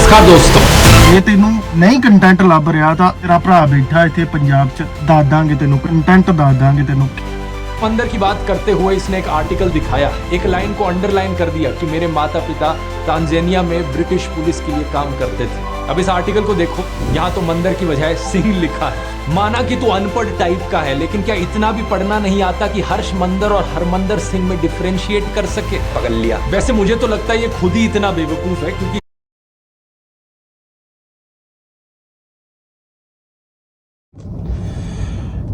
ਨਮਸਕਾਰ ਦੋਸਤੋ ਜੇ ਤੈਨੂੰ ਨਹੀਂ ਕੰਟੈਂਟ ਲੱਭ ਰਿਹਾ ਤਾਂ ਤੇਰਾ ਭਰਾ ਬੈਠਾ ਇੱਥੇ ਪੰਜਾਬ 'ਚ ਦੱਸ ਦਾਂਗੇ ਤੈਨੂੰ ਕੰਟੈਂਟ ਦੱਸ ਦਾਂਗੇ ਤੈਨੂੰ मंदिर की बात करते हुए इसने एक आर्टिकल दिखाया एक लाइन को अंडरलाइन कर दिया कि मेरे माता पिता तांजानिया में ब्रिटिश पुलिस के लिए काम करते थे अब इस आर्टिकल को देखो यहाँ तो मंदिर की बजाय सिंह लिखा है माना कि तू अनपढ़ टाइप का है लेकिन क्या इतना भी पढ़ना नहीं आता कि हर्ष मंदर और हरमंदर सिंह में डिफरेंशिएट कर सके पकड़ लिया वैसे मुझे तो लगता है ये खुद ही इतना बेवकूफ है क्योंकि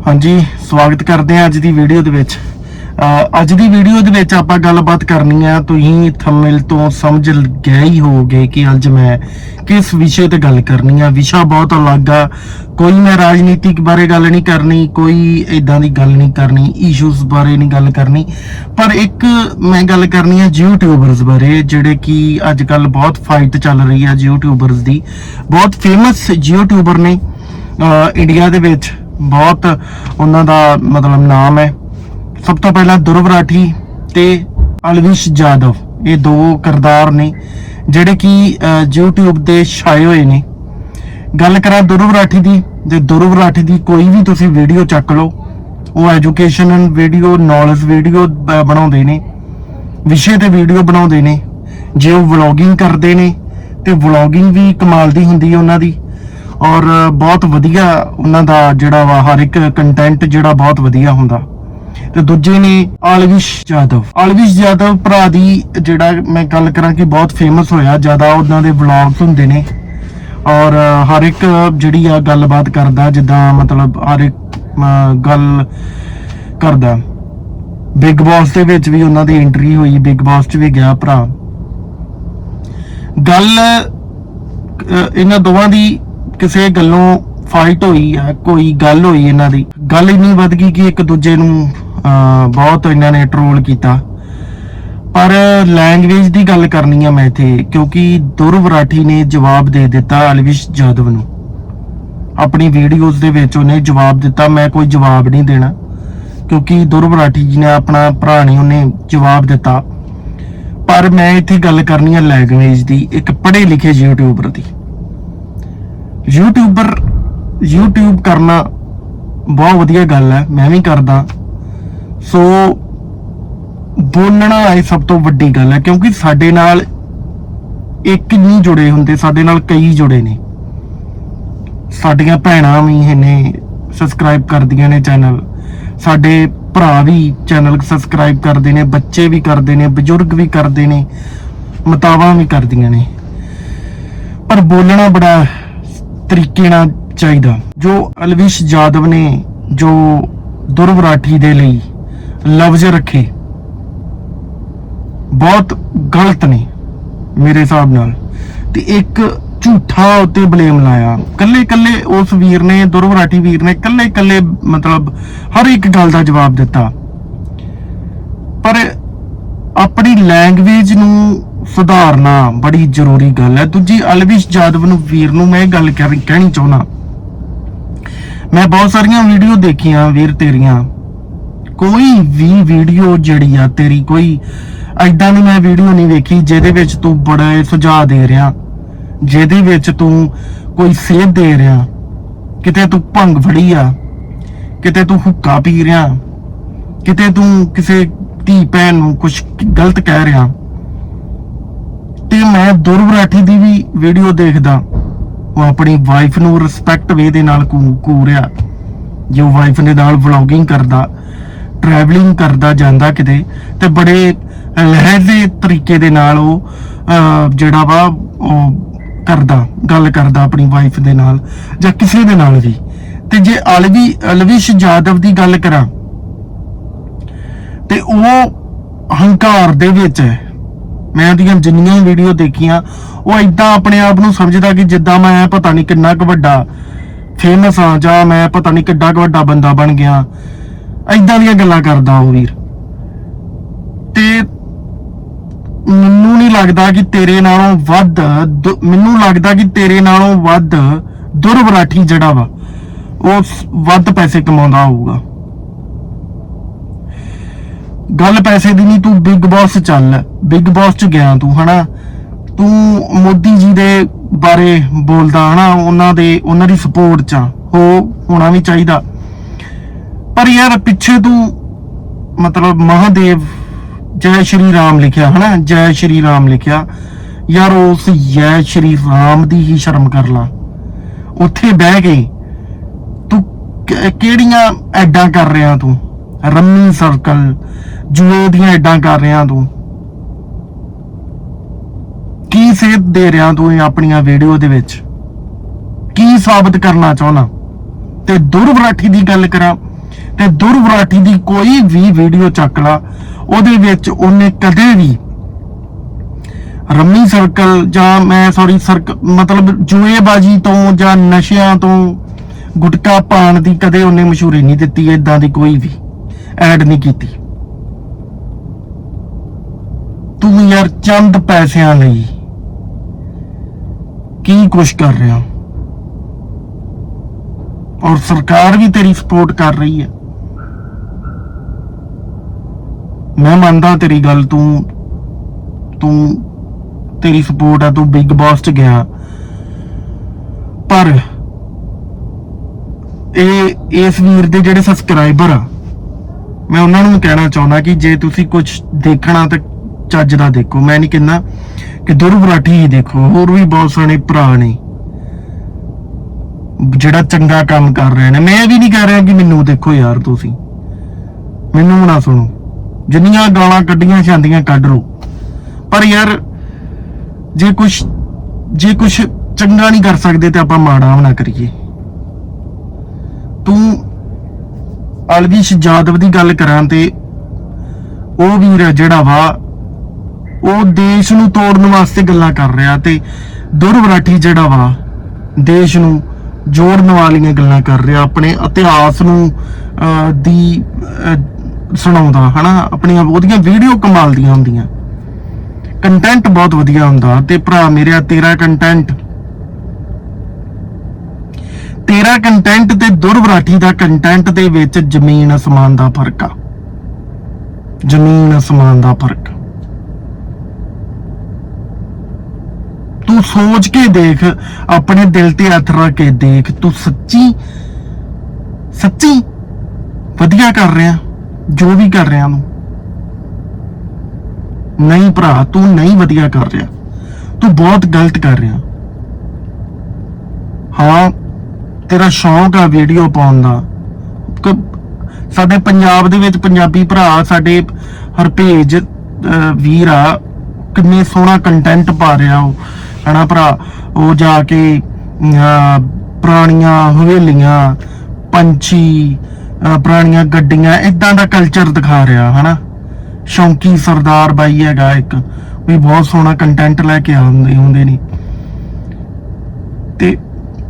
ਹਾਂਜੀ, ਸਵਾਗਤ ਕਰਦੇ ਹਾਂ ਅੱਜ ਦੀ ਵੀਡੀਓ ਦੇ ਵਿੱਚ। ਅੱਜ ਦੀ ਵੀਡੀਓ ਦੇ ਵਿੱਚ ਆਪਾਂ ਗੱਲਬਾਤ ਕਰਨੀ ਆ, ਤੁਸੀਂ ਥੰਮਿਲ ਤੋਂ ਸਮਝ ਗਏ ਹੀ ਹੋਵੋਗੇ ਕਿ ਅੱਜ ਮੈਂ ਕਿਸ ਵਿਸ਼ੇ ਤੇ ਗੱਲ ਕਰਨੀ ਆ। ਵਿਸ਼ਾ ਬਹੁਤ ਅਲੱਗ ਆ, ਕੋਈ ਮੈਂ ਰਾਜਨੀਤਿਕ ਬਾਰੇ ਗੱਲ ਨਹੀਂ ਕਰਨੀ, ਕੋਈ ਇਦਾਂ ਦੀ ਗੱਲ ਨਹੀਂ ਕਰਨੀ ਇਸ਼ੂਜ਼ ਬਾਰੇ ਨਹੀਂ ਗੱਲ ਕਰਨੀ। ਪਰ ਇੱਕ ਮੈਂ ਗੱਲ ਕਰਨੀ ਆ ਯੂਟਿਊਬਰਸ ਬਾਰੇ, ਜਿਹੜੇ ਕਿ ਅੱਜ ਕੱਲ ਬਹੁਤ ਫਾਈਟ ਚੱਲ ਰਹੀ ਆ ਯੂਟਿਊਬਰਸ ਦੀ। ਬਹੁਤ ਫੇਮਸ ਯੂਟਿਊਬਰ ਨੇ ਇੰਡੀਆ ਦੇ ਵਿੱਚ। ਬਹੁਤ ਉਹਨਾਂ ਦਾ ਮਤਲਬ ਨਾਮ ਹੈ। ਸਭ ਤੋਂ ਪਹਿਲਾਂ ਦੁਰਵ ਰਾਠੀ ਤੇ ਅਲਵਿਸ਼ ਜਾਦਵ ਇਹ ਦੋ ਕਰਦਾਰ ਨੇ ਜਿਹੜੇ ਕਿ ਅਹ, YouTube ਤੇ ਛਾਏ ਹੋਏ ਨੇ। ਗੱਲ ਕਰਾਂ ਦੁਰਵ ਰਾਠੀ ਦੀ ਜੇ ਦੁਰਵ ਰਾਠੀ ਦੀ ਕੋਈ ਵੀ ਤੁਸੀਂ ਵੀਡੀਓ ਚੱਕ ਲਓ ਉਹ ਐਜੂਕੇਸ਼ਨਲ ਵੀਡੀਓ ਨੌਲੇਜ ਵੀਡੀਓ ਬਣਾਉਂਦੇ ਨੇ। ਵਿਸ਼ੇ ਤੇ ਵੀਡੀਓ ਬਣਾਉਂਦੇ ਨੇ। ਜੇ ਉਹ ਵਲੌਗਿੰਗ ਕਰਦੇ ਨੇ ਤੇ ਵਲੌਗਿੰਗ ਵੀ ਕਮਾਲ ਦੀ ਹੁੰਦੀ ਹੈ ਉਹਨਾਂ ਦੀ। ਔਰ ਬਹੁਤ ਵਧੀਆ ਉਹਨਾਂ ਦਾ ਜਿਹੜਾ ਵਾ, ਹਰ ਇੱਕ ਕੰਟੈਂਟ ਜਿਹੜਾ ਬਹੁਤ ਵਧੀਆ ਹੁੰਦਾ। ਤੇ ਦੂਜੇ ਨੇ ਆਲਵਿਸ਼ ਜਾਦਵ ਆਲਵਿਸ਼ ਜਾਦਵ ਭਰਾ ਦੀ ਜਿਹੜਾ ਮੈਂ ਗੱਲ ਕਰਾਂ ਕਿ ਬਹੁਤ ਫੇਮਸ ਹੋਇਆ, ਜ਼ਿਆਦਾ ਉਹਨਾਂ ਦੇ ਵਲੌਗਸ ਹੁੰਦੇ ਨੇ। ਔਰ ਹਰ ਇੱਕ ਜਿਹੜੀ ਆ ਗੱਲਬਾਤ ਕਰਦਾ, ਜਿੱਦਾਂ ਮਤਲਬ ਹਰ ਇੱਕ ਗੱਲ ਕਰਦਾ। ਬਿਗ ਬਾਸ ਦੇ ਵਿੱਚ ਵੀ ਉਹਨਾਂ ਦੀ ਐਂਟਰੀ ਹੋਈ ਬਿਗ ਬਾਸ 'ਚ ਵੀ ਗਿਆ ਭਰਾ। ਗੱਲ ਇਹਨਾਂ ਦੋਵਾਂ ਦੀ ਕਿਸੇ ਗੱਲੋਂ ਫਾਈਟ ਹੋਈ ਆ ਕੋਈ ਗੱਲ ਹੋਈ ਇਹਨਾਂ ਦੀ। ਗੱਲ ਇੰਨੀ ਵੱਧ ਗਈ ਕਿ ਇੱਕ ਦੂਜੇ ਨੂੰ ਅਹ, ਬਹੁਤ ਇਹਨਾਂ ਨੇ ਟ੍ਰੋਲ ਕੀਤਾ। ਪਰ ਲੈਂਗੁਏਜ ਦੀ ਗੱਲ ਕਰਨੀ ਆ ਮੈਂ ਇੱਥੇ ਕਿਉਂਕਿ ਦੁਰਵਰਾਠੀ ਨੇ ਜਵਾਬ ਦੇ ਦਿੱਤਾ ਅਲਵਿਸ਼ ਜਾਦਵ ਨੂੰ। ਆਪਣੀ ਵੀਡੀਓਜ਼ ਦੇ ਵਿੱਚ ਉਹਨੇ ਜਵਾਬ ਦਿੱਤਾ ਮੈਂ ਕੋਈ ਜਵਾਬ ਨਹੀਂ ਦੇਣਾ। ਕਿਉਂਕਿ ਦੁਰਵਰਾਠੀ ਜੀ ਨੇ ਆਪਣਾ ਭਰਾ ਨਹੀਂ ਉਹਨੇ ਜਵਾਬ ਦਿੱਤਾ। ਪਰ ਮੈਂ ਇੱਥੇ ਗੱਲ ਕਰਨੀ ਆ ਲੈਂਗੁਏਜ ਦੀ ਇੱਕ ਪੜ੍ਹੇ ਲਿਖੇ ਯੂਟਿਊਬਰ ਦੀ। ਯੂਟਿਊਬਰ YouTube ਕਰਨਾ ਬਹੁਤ ਵਧੀਆ ਗੱਲ ਹੈ, ਮੈਂ ਵੀ ਕਰਦਾ। ਸੋ ਬੋਲਣਾ ਇਹ ਸਭ ਤੋਂ ਵੱਡੀ ਗੱਲ ਹੈ, ਕਿਉਂਕਿ ਸਾਡੇ ਨਾਲ ਇੱਕ ਨਹੀਂ ਜੁੜੇ ਹੁੰਦੇ, ਸਾਡੇ ਨਾਲ ਕਈ ਜੁੜੇ ਨੇ। ਸਾਡੀਆਂ ਭੈਣਾਂ ਵੀ ਨੇ ਸਬਸਕ੍ਰਾਈਬ ਕਰਦੀਆਂ ਨੇ ਚੈਨਲ ਸਾਡੇ ਭਰਾ ਵੀ ਚੈਨਲ ਸਬਸਕ੍ਰਾਈਬ ਕਰਦੇ ਨੇ, ਬੱਚੇ ਵੀ ਕਰਦੇ ਨੇ, ਬਜ਼ੁਰਗ ਵੀ ਕਰਦੇ ਨੇ, ਮਤਾਵਾਂ ਵੀ ਕਰਦੀਆਂ ਨੇ। ਪਰ ਬੋਲਣਾ ਬੜਾ ਤਰੀਕੇ ਨਾਲ ਚਾਹੀਦਾ। ਜੋ ਅਲਵਿਸ਼ ਜਾਦਵ ਨੇ ਜੋ ਦੁਰਵਰਾਠੀ ਦੇ ਲਈ ਲਫ਼ਜ਼ ਰੱਖੇ, ਬਹੁਤ ਗਲਤ ਨੇ ਮੇਰੇ ਹਿਸਾਬ ਨਾਲ। ਤੇ ਇੱਕ ਝੂਠਾ ਉੱਤੇ ਬਲੇਮ ਲਾਇਆ। ਕੱਲੇ ਕੱਲੇ ਉਸ ਵੀਰ ਨੇ ਦੁਰਵਰਾਠੀ ਵੀਰ ਨੇ ਕੱਲੇ ਕੱਲੇ ਮਤਲਬ ਹਰ ਇੱਕ ਗੱਲ ਦਾ ਜਵਾਬ ਦਿੱਤਾ। ਪਰ ਆਪਣੀ ਲੈਂਗੁਏਜ ਨੂੰ ਸੁਧਾਰਨਾ ਬੜੀ ਜ਼ਰੂਰੀ ਗੱਲ ਹੈ। ਦੂਜੀ, ਅਲਵਿਸ਼ ਜਾਦਵ ਨੂੰ, ਵੀਰ ਨੂੰ ਮੈਂ ਇਹ ਗੱਲ ਕਹਿ- ਕਹਿਣੀ ਚਾਹੁੰਦਾ। ਮੈਂ ਬਹੁਤ ਸਾਰੀਆਂ ਵੀਡੀਓ ਦੇਖੀਆਂ ਵੀਰ ਤੇਰੀਆਂ। ਕੋਈ ਵੀ ਵੀਡੀਓ ਜਿਹੜੀ ਆ ਤੇਰੀ, ਕੋਈ ਐਦਾਂ ਦੀ ਮੈਂ ਵੀਡੀਓ ਨਹੀਂ ਵੇਖੀ ਜਿਹਦੇ ਵਿੱਚ ਤੂੰ ਬੜਾ ਸੁਝਾਅ ਦੇ ਰਿਹਾ। ਜਿਹਦੇ ਵਿੱਚ ਤੂੰ ਕੋਈ ਸੇਧ ਦੇ ਰਿਹਾ। ਕਿਤੇ ਤੂੰ ਭੰਗ ਫੜੀ ਆ। ਕਿਤੇ ਤੂੰ ਹੁੱਕਾ ਪੀ ਰਿਹਾ। ਕਿਤੇ ਤੂੰ ਕਿਸੇ ਧੀ ਭੈਣ ਨੂੰ ਕੁਝ ਗਲਤ ਕਹਿ ਰਿਹਾ। ਤੇ ਮੈਂ ਦੁਰਵਰਾਠੀ ਦੀ ਵੀ ਵੀਡੀਓ ਦੇਖਦਾ ਉਹ ਆਪਣੀ ਵਾਈਫ ਨੂੰ ਰਿਸਪੈਕਟ ਵੇ ਦੇ ਨਾਲ ਕੂ ਕੂ ਰਿਹਾ। ਜੋ ਵਾਈਫ ਦੇ ਨਾਲ ਵਲੌਗਿੰਗ ਕਰਦਾ ਟਰੈਵਲਿੰਗ ਕਰਦਾ ਜਾਂਦਾ ਕਿਤੇ, ਤੇ ਬੜੇ ਲਹਿਜ਼ੇ ਤਰੀਕੇ ਦੇ ਨਾਲ ਉਹ ਜਿਹੜਾ ਵਾ, ਉਹ ਕਰਦਾ, ਗੱਲ ਕਰਦਾ ਆਪਣੀ ਵਾਈਫ ਦੇ ਨਾਲ ਜਾਂ ਕਿਸੇ ਦੇ ਨਾਲ ਵੀ। ਤੇ ਜੇ ਅਲਵੀ ਅਲਵਿਸ਼ ਜਾਦਵ ਦੀ ਗੱਲ ਕਰਾਂ, ਤੇ ਉਹ ਹੰਕਾਰ ਦੇ ਵਿੱਚ ਹੈ। ਮੈਂ ਉਹਦੀਆਂ ਜਿੰਨੀਆਂ ਵੀਡੀਓ ਦੇਖੀਆਂ, ਉਹ ਇਦਾਂ ਆਪਣੇ ਆਪ ਨੂੰ ਸਮਝਦਾ ਕਿ ਜਿੱਦਾਂ ਮੈਂ ਪਤਾ ਨਹੀਂ ਕਿੰਨਾ ਕੁ ਵੱਡਾ ਫੇਮਸ ਆ ਜਾਂ ਮੈਂ ਪਤਾ ਨਹੀਂ ਕਿੱਡਾ ਕੁ ਵੱਡਾ ਬੰਦਾ ਬਣ ਗਿਆ। ਇਦਾਂ ਦੀਆਂ ਗੱਲਾਂ ਕਰਦਾ ਉਹ ਵੀਰ। ਤੇ ਮੈਨੂੰ ਨਹੀਂ ਲੱਗਦਾ ਕਿ ਤੇਰੇ ਨਾਲੋਂ ਵੱਧ ਮੈਨੂੰ ਲੱਗਦਾ ਕਿ ਤੇਰੇ ਨਾਲੋਂ ਵੱਧ ਦੁਰਵਰਾਠੀ ਜਿਹੜਾ ਵਾ, ਉਹ ਵੱਧ ਪੈਸੇ ਕਮਾਉਂਦਾ ਹੋਊਗਾ। ਗੱਲ ਪੈਸੇ ਦੀ ਨਹੀਂ, ਤੂੰ ਬਿਗ ਬਾਸ ਚੱਲ। ਬਿਗ ਬਾਸ ਚ ਗਿਆ ਤੂੰ, ਹਨਾ? ਤੂੰ ਮੋਦੀ ਜੀ ਦੇ ਬਾਰੇ ਬੋਲਦਾ, ਹਨਾ? ਉਹਨਾਂ ਦੇ, ਉਹਨਾਂ ਦੀ ਸਪੋਰਟ ਚ ਹੋ, ਹੋਣਾ ਵੀ ਚਾਹੀਦਾ। ਪਰ ਯਾਰ, ਪਿੱਛੇ ਤੂੰ ਮਤਲਬ ਮਹਾਦੇਵ, ਜੈ ਸ਼੍ਰੀ ਰਾਮ ਲਿਖਿਆ, ਹਨਾ? ਜੈ ਸ਼੍ਰੀ ਰਾਮ ਲਿਖਿਆ। ਯਾਰ, ਉਸ ਜੈ ਸ਼੍ਰੀ ਰਾਮ ਦੀ ਹੀ ਸ਼ਰਮ ਕਰ ਲਾ। ਉੱਥੇ ਬਹਿ ਕੇ ਤੂੰ ਕਿਹੜੀਆਂ ਐਡਾਂ ਕਰ ਰਿਹਾ ਤੂੰ? ਰੰਮੀ ਸਰਕਲ ਜੂਏ ਦੀਆਂ ਐਡਾਂ ਕਰ ਰਿਹਾ ਤੂੰ? ਕੀ ਸੇਧ ਦੇ ਰਿਹਾ ਤੂੰ ਇਹ ਆਪਣੀਆਂ ਵੀਡੀਓ ਦੇ ਵਿੱਚ? ਕੀ ਸਾਬਤ ਕਰਨਾ ਚਾਹੁੰਦਾ? ਤੇ ਦੁਰਵਰਾਠੀ ਦੀ ਗੱਲ ਕਰਾਂ, ਤੇ ਦੁਰਵਰਾਠੀ ਦੀ ਕੋਈ ਵੀ ਵੀਡੀਓ ਚੱਕ ਲਾ, ਉਹਦੇ ਵਿੱਚ ਉਹਨੇ ਕਦੇ ਵੀ ਰੰਮੀ ਸਰਕਲ ਜਾਂ ਮੈਂ ਸੌਰੀ ਸਰਕ, ਮਤਲਬ ਜੂਏਬਾਜੀ ਤੋਂ ਜਾਂ ਨਸ਼ਿਆਂ ਤੋਂ ਗੁਟਕਾ ਪਾਣ ਦੀ ਕਦੇ ਉਹਨੇ ਮਸ਼ਹੂਰੀ ਨਹੀਂ ਦਿੱਤੀ ਇਦਾਂ ਦੀ ਕੋਈ ਵੀ ਐਡ ਨਹੀਂ ਕੀਤੀ। ਤੂੰ ਯਾਰ ਚੰਦ ਪੈਸਿਆਂ ਲਈ ਕੀ ਕੁਛ ਕਰ ਰਿਹਾ? ਔਰ ਸਰਕਾਰ ਵੀ ਤੇਰੀ ਸਪੋਰਟ ਕਰ ਰਹੀ ਹੈ। ਮੈਂ ਮੰਨਦਾ ਤੇਰੀ ਗੱਲ, ਤੂੰ ਤੂੰ ਤੇਰੀ ਸਪੋਰਟ ਆ ਤੂੰ ਬਿਗ ਬਾਸ ਚ ਗਿਆ। ਪਰ ਇਹ, ਇਸ ਵੀਰ ਦੇ ਜਿਹੜੇ ਸਬਸਕ੍ਰਾਈਬਰ ਆ, ਮੈਂ ਉਹਨਾਂ ਨੂੰ ਕਹਿਣਾ ਚਾਹੁੰਦਾ ਕਿ ਜੇ ਤੁਸੀਂ ਕੁਝ ਦੇਖਣਾ ਤਾਂ ਚੱਜ ਦਾ ਦੇਖੋ, ਮੈਂ ਨਹੀਂ ਕਹਿੰਦਾ ਕਿ ਦੁਰ ਬਰਾਠੀ ਹੀ ਦੇਖੋ, ਹੋਰ ਵੀ ਬਹੁਤ ਸਾਰੇ ਭਰਾ ਨੇ। ਜਿਹੜਾ ਚੰਗਾ ਕੰਮ ਕਰ ਰਹੇ ਨੇ, ਮੈਂ ਵੀ ਨਹੀਂ ਕਹਿ ਰਿਹਾ ਕਿ ਮੈਨੂੰ ਦੇਖੋ ਯਾਰ ਤੁਸੀਂ। ਮੈਨੂੰ ਨਾ ਸੁਣੋ। ਜਿੰਨੀਆਂ ਗਾਲਾਂ ਕੱਢੀਆਂ ਜਾਂਦੀਆਂ ਕੱਢ ਲਓ। ਪਰ ਯਾਰ, ਜੇ ਕੁਝ ਜੇ ਕੁਝ ਚੰਗਾ ਨਹੀਂ ਕਰ ਸਕਦੇ ਤੇ ਆਪਾਂ ਮਾੜਾ ਵੀ ਨਾ ਕਰੀਏ। ਤੂੰ ਅਲਵਿਸ਼ ਜਾਦਵ ਦੀ ਗੱਲ ਕਰਾਂ ਤੇ ਉਹ ਵੀਰ ਹੈ ਜਿਹੜਾ ਵਾ ਉਹ ਦੇਸ਼ ਨੂੰ ਤੋੜਨ ਵਾਸਤੇ ਗੱਲਾਂ ਕਰ ਰਿਹਾ ਤੇ ਦੁਰਵਰਾਠੀ ਜਿਹੜਾ ਵਾ ਦੇਸ਼ ਨੂੰ ਜੋੜਨ ਵਾਲੀਆਂ ਗੱਲਾਂ ਕਰ ਰਿਹਾ ਆਪਣੇ ਇਤਿਹਾਸ ਨੂੰ ਅਹ, ਦੀ ਅਹ, ਸੁਣਾਉਂਦਾ ਹਨਾ? ਆਪਣੀਆਂ ਉਹਦੀਆਂ ਵੀਡੀਓ ਕਮਾਲ ਦੀਆਂ ਹੁੰਦੀਆਂ। ਕੰਟੈਂਟ ਬਹੁਤ ਵਧੀਆ ਹੁੰਦਾ ਤੇ ਭਰਾ ਮੇਰਾ ਤੇਰਾ ਕੰਟੈਂਟ ਤੇਰਾ ਕੰਟੈਂਟ ਤੇ ਦੁਰਵਰਾਠੀ ਦਾ ਕੰਟੈਂਟ ਦੇ ਵਿੱਚ ਜ਼ਮੀਨ ਅਸਮਾਨ ਦਾ ਫ਼ਰਕ ਆ। ਜ਼ਮੀਨ ਅਸਮਾਨ ਦਾ ਫ਼ਰਕ। ਤੂੰ ਸੋਚ ਕੇ ਦੇਖ, ਆਪਣੇ ਦਿਲ ਤੇ ਹੱਥ ਰੱਖ ਕੇ ਦੇਖ, ਤੂੰ ਸੱਚੀ ਸੱਚੀ ਵਧੀਆ ਕਰ ਰਿਹਾ, ਜੋ ਵੀ ਕਰ ਰਿਹਾ ਨੂੰ ਨਹੀਂ ਭਰਾ, ਤੂੰ ਨਹੀਂ ਵਧੀਆ ਕਰ ਰਿਹਾ। ਤੂੰ ਬਹੁਤ ਗਲਤ ਕਰ ਰਿਹਾ। ਹਾਂ, ਤੇਰਾ ਸ਼ੌਂਕ ਆ ਵੀਡੀਓ ਪਾਉਣ ਦਾ। ਸਾਡੇ ਪੰਜਾਬ ਦੇ ਵਿੱਚ ਪੰਜਾਬੀ ਭਰਾ, ਸਾਡੇ ਹਰਪੇਜ ਵੀਰ ਆ, ਕਿੰਨੇ ਸੋਹਣਾ ਕੰਟੈਂਟ ਪਾ ਰਿਹਾ ਉਹ। ਹਨਾ ਭਰਾ? ਉਹ ਜਾ ਕੇ ਅਹ, ਪੁਰਾਣੀਆਂ ਹਵੇਲੀਆਂ ਪੰਛੀ ਪੁਰਾਣੀਆਂ ਗੱਡੀਆਂ ਇਦਾਂ ਦਾ ਕਲਚਰ ਦਿਖਾ ਰਿਹਾ ਹਨਾ? ਸ਼ੌਂਕੀ ਸਰਦਾਰ ਬਾਈ ਹੈਗਾ ਇੱਕ ਵੀ ਬਹੁਤ ਸੋਹਣਾ ਕੰਟੈਂਟ ਲੈ ਕੇ ਆਉਂਦੇ ਹੁੰਦੇ ਨੇ। ਤੇ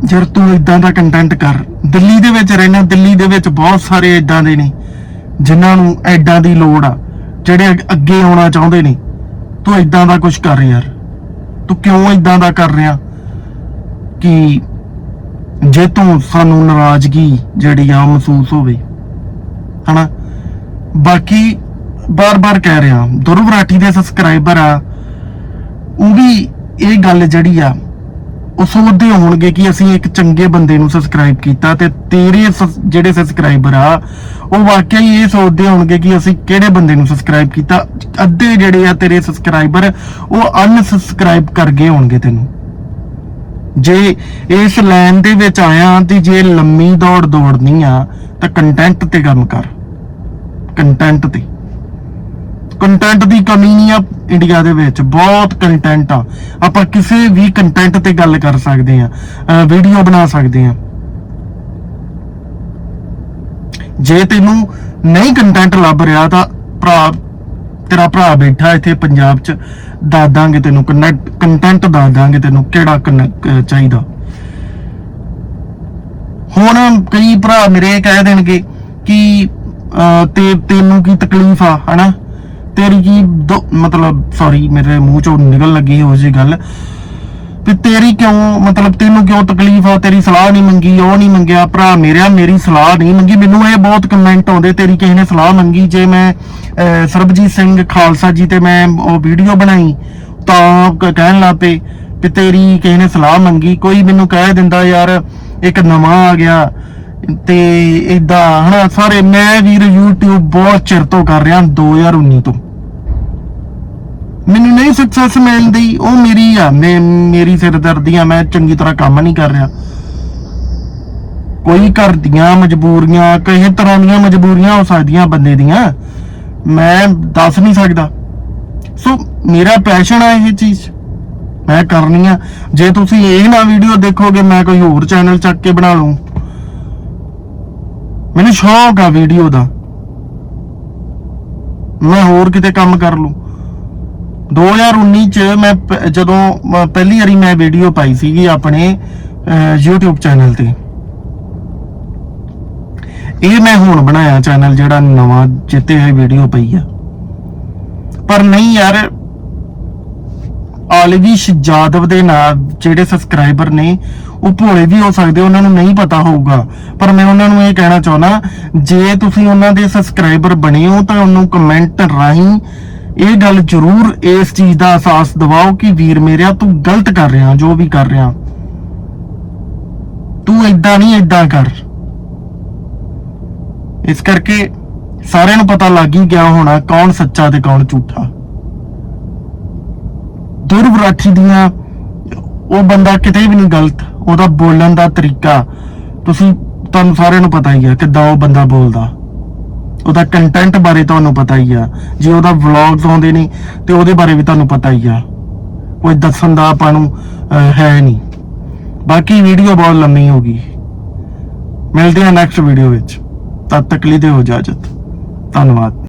ਜਰ ਤੂੰ ਇਦਾਂ ਦਾ ਕੰਟੈਂਟ ਕਰ। ਦਿੱਲੀ ਦੇ ਵਿੱਚ ਰਹਿਣਾ ਦਿੱਲੀ ਦੇ ਵਿੱਚ ਬਹੁਤ ਸਾਰੇ ਇਦਾਂ ਦੇ ਨੇ ਜਿਨ੍ਹਾਂ ਨੂੰ ਐਡਾਂ ਦੀ ਲੋੜ ਆ ਜਿਹੜੇ ਅੱਗੇ ਆਉਣਾ ਚਾਹੁੰਦੇ ਨੇ। ਤੂੰ ਇਦਾਂ ਦਾ ਕੁਝ ਕਰ ਯਾਰ। ਤੂੰ ਕਿਉਂ ਇਦਾਂ ਦਾ ਕਰ ਰਿਹਾ? ਕਿ ਜੇ ਤੂੰ ਸਾਨੂੰ ਨਾਰਾਜ਼ਗੀ ਜਿਹੜੀ ਆ ਮਹਿਸੂਸ ਹੋਵੇ, ਹਨਾ? ਬਾਕੀ ਬਾਰ-ਬਾਰ ਕਹਿ ਰਿਹਾ ਦੁਰਵਰਾਠੀ ਦੇ ਸਬਸਕ੍ਰਾਈਬਰ ਆ, ਉਹ ਵੀ ਇਹ ਗੱਲ ਜਿਹੜੀ ਆ ਉਹ ਸੋਚਦੇ ਹੋਣਗੇ ਕਿ ਅਸੀਂ ਇੱਕ ਚੰਗੇ ਬੰਦੇ ਨੂੰ ਸਬਸਕ੍ਰਾਈਬ ਕੀਤਾ ਤੇ ਤੇਰੇ ਜਿਹੜੇ ਸਬਸਕ੍ਰਾਈਬਰ ਆ, ਉਹ ਵਾਕਿਆ ਹੀ ਇਹ ਸੋਚਦੇ ਹੋਣਗੇ ਕਿ ਅਸੀਂ ਕਿਹੜੇ ਬੰਦੇ ਨੂੰ ਸਬਸਕ੍ਰਾਈਬ ਕੀਤਾ। ਅੱਧੇ ਜਿਹੜੇ ਆ ਤੇਰੇ ਸਬਸਕ੍ਰਾਈਬਰ ਉਹ ਅਨਸਬਸਕ੍ਰਾਈਬ ਕਰ ਗਏ ਹੋਣਗੇ ਤੈਨੂੰ। ਜੇ ਇਸ ਲਾਈਨ ਦੇ ਵਿੱਚ ਆਇਆ ਤੇ ਜੇ ਲੰਮੀ ਦੌੜ ਦੌੜਨੀ ਆ, ਤਾਂ ਕੰਟੈਂਟ ਤੇ ਕੰਮ ਕਰ। ਕੰਟੈਂਟ ਤੇ। ਕੰਟੈਂਟ ਦੀ ਕਮੀ ਨਹੀਂ ਆ ਇੰਡੀਆ ਦੇ ਵਿੱਚ ਬਹੁਤ ਕੰਟੈਂਟ ਆ। ਆਪਾਂ ਕਿਸੇ ਵੀ ਕੰਟੈਂਟ ਤੇ ਗੱਲ ਕਰ ਸਕਦੇ ਆ ਵੀਡੀਓ ਬਣਾ ਸਕਦੇ ਆ। ਜੇ ਤੈਨੂੰ ਨਹੀਂ ਕੰਟੈਂਟ ਲੱਭ ਰਿਹਾ ਤਾਂ ਭਰਾ ਤੇਰਾ ਭਰਾ ਬੈਠਾ ਇੱਥੇ ਪੰਜਾਬ 'ਚ ਦੱਸ ਦਾਂਗੇ ਤੈਨੂੰ ਕੰਟੈਂਟ ਦੱਸ ਦਾਂਗੇ ਤੈਨੂੰ ਕਿਹੜਾ ਕਨ- ਚਾਹੀਦਾ। ਹੁਣ ਕਈ ਭਰਾ ਮੇਰੇ ਇਹ ਕਹਿ ਦੇਣਗੇ ਕਿ ਅਹ, ਤੇ ਤੈਨੂੰ ਕੀ ਤਕਲੀਫ ਆ ਹਨਾ? ਤੇਰੀ ਕੀ ਦੋ- ਮਤਲਬ ਸੌਰੀ ਮੇਰੇ ਮੂੰਹ ਚੋਂ ਨਿਕਲ ਲੱਗੀ ਹੋ ਜੀ ਗੱਲ। ਤੇ ਤੇਰੀ ਕਿਉਂ, ਮਤਲਬ ਤੈਨੂੰ ਕਿਉਂ ਤਕਲੀਫ ਆ? ਤੇਰੀ ਸਲਾਹ ਨਹੀਂ ਮੰਗੀ, ਉਹ ਨਹੀਂ ਮੰਗਿਆ। ਭਰਾ ਮੇਰਿਆ, ਮੇਰੀ ਸਲਾਹ ਨਹੀਂ ਮੰਗੀ। ਮੈਨੂੰ ਇਹ ਬਹੁਤ ਕਮੈਂਟ ਆਉਂਦੇ, ਤੇਰੀ ਕਿਸੇ ਨੇ ਸਲਾਹ ਮੰਗੀ ਜੇ ਮੈਂ ਸਰਬਜੀਤ ਸਿੰਘ ਖਾਲਸਾ ਜੀ ਤੇ ਮੈਂ ਉਹ ਵੀਡੀਓ ਬਣਾਈ, ਤਾਂ ਕਹਿਣ ਲੱਗ ਪਏ ਕਿ ਤੇਰੀ ਕਿਸੇ ਨੇ ਸਲਾਹ ਮੰਗੀ। ਕੋਈ ਮੈਨੂੰ ਕਹਿ ਦਿੰਦਾ, ਯਾਰ, ਇੱਕ ਨਵਾਂ ਆ ਗਿਆ। ਤੇ ਇਦਾਂ ਹਨਾ, ਸਾਰੇ, ਮੈਂ ਵੀਰ YouTube ਬਹੁਤ ਚਿਰ ਤੋਂ ਕਰ ਰਿਹਾ 2019 ਤੋਂ। ਮੈਨੂੰ ਨਹੀਂ ਸਕਸੈਸ ਮਿਲਦੀ ਉਹ ਮੇਰੀ ਆ, ਮੈਂ, ਮੇਰੀ ਸਿਰਦਰਦੀ ਆ, ਮੈਂ ਚੰਗੀ ਤਰ੍ਹਾਂ ਕੰਮ ਨਹੀਂ ਕਰ ਰਿਹਾ। ਕੋਈ ਘਰ ਦੀਆਂ ਮਜਬੂਰੀਆਂ, ਕਿਸੇ ਤਰ੍ਹਾਂ ਦੀਆਂ ਮਜਬੂਰੀਆਂ ਹੋ ਸਕਦੀਆਂ ਬੰਦੇ ਦੀਆਂ, ਮੈਂ ਦੱਸ ਨਹੀਂ ਸਕਦਾ। ਸੋ, ਮੇਰਾ ਪੈਸ਼ਨ ਆ ਇਹ ਚੀਜ਼। ਮੈਂ ਕਰਨੀ ਆ। ਜੇ ਤੁਸੀਂ ਇਹ ਨਾ ਵੀਡੀਓ ਦੇਖੋਗੇ, ਮੈਂ ਕੋਈ ਹੋਰ ਚੈਨਲ ਚੱਕ ਕੇ ਬਣਾ ਲੂੰ ਮੈਨੂੰ ਸ਼ੌਕ ਆ ਵੀਡੀਓ ਦਾ। ਮੈਂ ਹੋਰ ਕਿਤੇ ਕੰਮ ਕਰ ਲੂੰ 2019 ਚ ਮੈਂ ਜਦੋਂ ਪਹਿਲੀ ਵਾਰੀ ਮੈਂ ਵੀਡੀਓ ਪਾਈ ਸੀਗੀ ਆਪਣੇ YouTube ਚੈਨਲ ਤੇ। ਇਹ ਮੈਂ ਹੁਣ ਬਣਾਇਆ ਚੈਨਲ ਜਿਹੜਾ ਨਵਾਂ ਜਿੱਤੇ ਹੋਏ ਵੀਡੀਓ ਪਈ ਆ। ਪਰ ਨਹੀਂ ਯਾਰ ਆਲਵੀਸ਼ ਜਾਦਵ ਦੇ ਨਾਲ ਜਿਹੜੇ ਸਬਸਕ੍ਰਾਈਬਰ ਨੇ, ਉਹ ਭੋਲੇ ਵੀ ਹੋ ਸਕਦੇ, ਉਹਨਾਂ ਨੂੰ ਨਹੀਂ ਪਤਾ ਹੋਊਗਾ। ਪਰ ਮੈਂ ਉਹਨਾਂ ਨੂੰ ਇਹ ਕਹਿਣਾ ਚਾਹੁੰਦਾ, ਜੇ ਤੁਸੀਂ ਉਹਨਾਂ ਦੇ ਸਬਸਕ੍ਰਾਈਬਰ ਬਣੇ ਹੋ ਤਾਂ ਉਹਨੂੰ ਕਮੈਂਟ ਰਾਹੀਂ ਇਹ ਗੱਲ ਜ਼ਰੂਰ ਇਸ ਚੀਜ਼ ਦਾ ਅਹਿਸਾਸ ਦਿਵਾਓ ਕਿ ਵੀਰ ਮੇਰਿਆ ਤੂੰ ਗਲਤ ਕਰ ਰਿਹਾ, ਜੋ ਵੀ ਕਰ ਰਿਹਾ। ਤੂੰ ਇਦਾਂ ਨਹੀਂ ਇਦਾਂ ਕਰ। ਇਸ ਕਰਕੇ ਸਾਰਿਆਂ ਨੂੰ ਪਤਾ ਲੱਗ ਹੀ ਗਿਆ ਹੋਣਾ ਕੌਣ ਸੱਚਾ ਤੇ ਕੌਣ ਝੂਠਾ। ਦੁਰਵਰਾਠੀ ਦੀਆਂ, ਉਹ ਬੰਦਾ ਕਿਤੇ ਵੀ ਨਹੀਂ ਗਲਤ, ਉਹਦਾ ਬੋਲਣ ਦਾ ਤਰੀਕਾ। ਤੁਸੀਂ, ਤੁਹਾਨੂੰ ਸਾਰਿਆਂ ਨੂੰ ਪਤਾ ਹੀ ਹੈ ਕਿਦਾਂ ਉਹ ਬੰਦਾ ਬੋਲਦਾ। ਉਹਦਾ ਕੰਟੈਂਟ ਬਾਰੇ ਤੁਹਾਨੂੰ ਪਤਾ ਹੀ ਆ। ਜੇ ਉਹਦਾ ਵਲੌਗਸ ਆਉਂਦੇ ਨੇ, ਤੇ ਉਹਦੇ ਬਾਰੇ ਵੀ ਤੁਹਾਨੂੰ ਪਤਾ ਹੀ ਆ। ਕੋਈ ਦੱਸਣ ਦਾ ਆਪਾਂ ਨੂੰ ਹੈ ਨਹੀਂ। ਬਾਕੀ ਵੀਡੀਓ ਬਹੁਤ ਲੰਮੀ ਹੋ ਗਈ। ਮਿਲਦੇ ਹਾਂ ਨੈਕਸਟ ਵੀਡੀਓ ਵਿੱਚ। ਤਦ ਤੱਕ ਲਈ ਦਿਓ ਇਜਾਜ਼ਤ। ਧੰਨਵਾਦ।